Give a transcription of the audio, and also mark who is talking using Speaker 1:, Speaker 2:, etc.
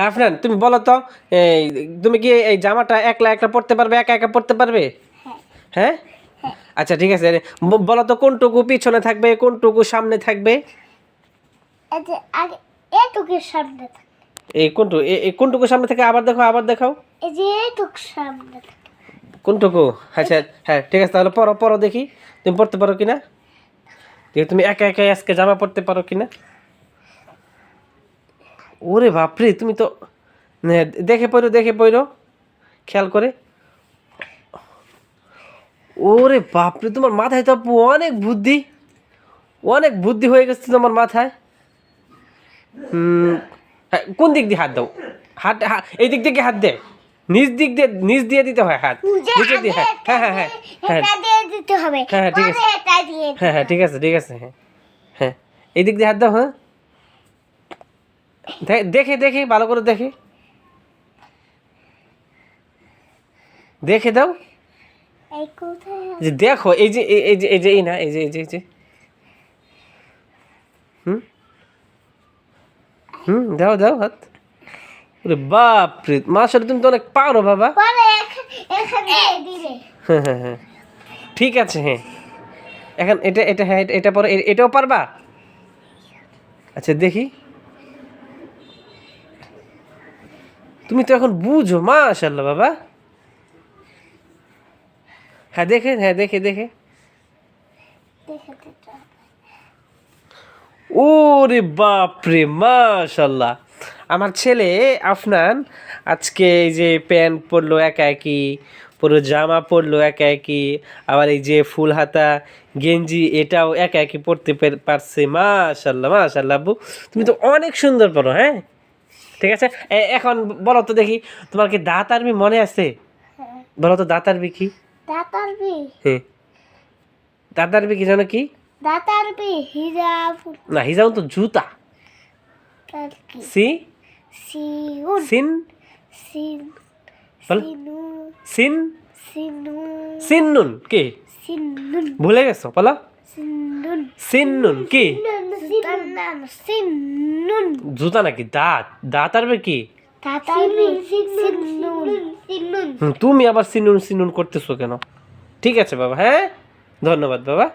Speaker 1: হ্যাঁ আফরান তুমি বলো তো তুমি কি এই জামাটা একলা একলা পড়তে পারবে একা একা পড়তে পারবে? হ্যাঁ। আচ্ছা ঠিক আছে বলো তো কোনটুকু পিছনে থাকবে কোনটুকু সামনে থাকবে?
Speaker 2: সামনে
Speaker 1: এই কোনটু এই কোনটুকু সামনে থেকে আবার দেখো আবার দেখাও।
Speaker 2: এই যে এটুক সামনে
Speaker 1: কোনটুকু? আচ্ছা হ্যাঁ ঠিক আছে তাহলে পড়ো পড়ো দেখি। তুমি পড়তে পারো কিনা? দেখি তুমি একা একা আজকে জামা পড়তে পারো কিনা? ওরে বাপরে তুমি তো দেখে পড়ো দেখে পড়ো। খেয়াল করে। ওরে বাপরে তোমার মাথায় তো আপু অনেক বুদ্ধি। অনেক বুদ্ধি হয়ে গেছে তোমার মাথায়। হ্যাঁ, কোন দিক দিয়ে হাত দাও? হাত এই দিক থেকে হাত দে? নিজ দিক দিয়ে নিজ দিয়ে দিতে হয় হাত। নিচে দিয়ে হ্যাঁ হ্যাঁ হ্যাঁ হ্যাঁ। হ্যাঁ
Speaker 2: দিতে হবে।
Speaker 1: হ্যাঁ, হ্যাঁ, ঠিক আছে।
Speaker 2: দিয়ে
Speaker 1: হ্যাঁ হ্যাঁ ঠিক আছে ঠিক আছে হ্যাঁ। হ্যাঁ এই দিক দিয়ে হাত দাও হ্যাঁ। দেখে দেখে ভালো করে দেখে। দেখে দাও? যে দেখো এই যে এই- যে এই যে এই না এই যে এই যে এই যে। হুম? হুম দাও দাও হাত। ওরে বাপ রে মাসার তুমি তো অনেক পারো বাবা। হ্যাঁ হ্যাঁ হ্যাঁ। ঠিক আছে হ্যাঁ। এখন এটা এটা হ্যাঁ এটা- পরে এটাও পারবা? আচ্ছা দেখি। তুমি তো এখন বুঝো মাশাল্লাহ বাবা। হ্যাঁ দেখে হ্যাঁ দেখে দেখে। ওরে বাপরে মাশাল্লাহ আমার ছেলে আফনান, আজকে এই যে প্যান্ট পরলো একা একই পুরো জামা পরলো একা একই আবার এই যে ফুল হাতা, গেঞ্জি, এটাও একা একই পরতে পের- পারছে মাশাল্লাহ মাশাল্লাহ আব্বু। তুমি তো অনেক সুন্দর পড়ো হ্যাঁ? ঠিক আছে? এখন বলো তো দেখি তোমার কি দাঁত আরবি মনে আছে?
Speaker 2: হ্যাঁ।
Speaker 1: বলো তো দাঁত আরবি কি?
Speaker 2: দাঁত আরবি
Speaker 1: হ্যাঁ। দাঁত আরবি কি জানো কি?
Speaker 2: দাঁত আরবি ফুল-
Speaker 1: না হিজাউন তো জুতা। সি?
Speaker 2: সিউন।
Speaker 1: সিন?
Speaker 2: সিন। সিনু।
Speaker 1: সিন?
Speaker 2: সিনু।
Speaker 1: সিন্নুন কি? ভুলে গেছো বলো।
Speaker 2: সিনুন
Speaker 1: সিন্নুন কি? জুতা নাকি? দাঁত? দাঁত আরবে কি? তুমি আবার সিনুন সিনুন করতেছো কেন? ঠিক আছে বাবা হ্যাঁ? ধন্যবাদ বাবা।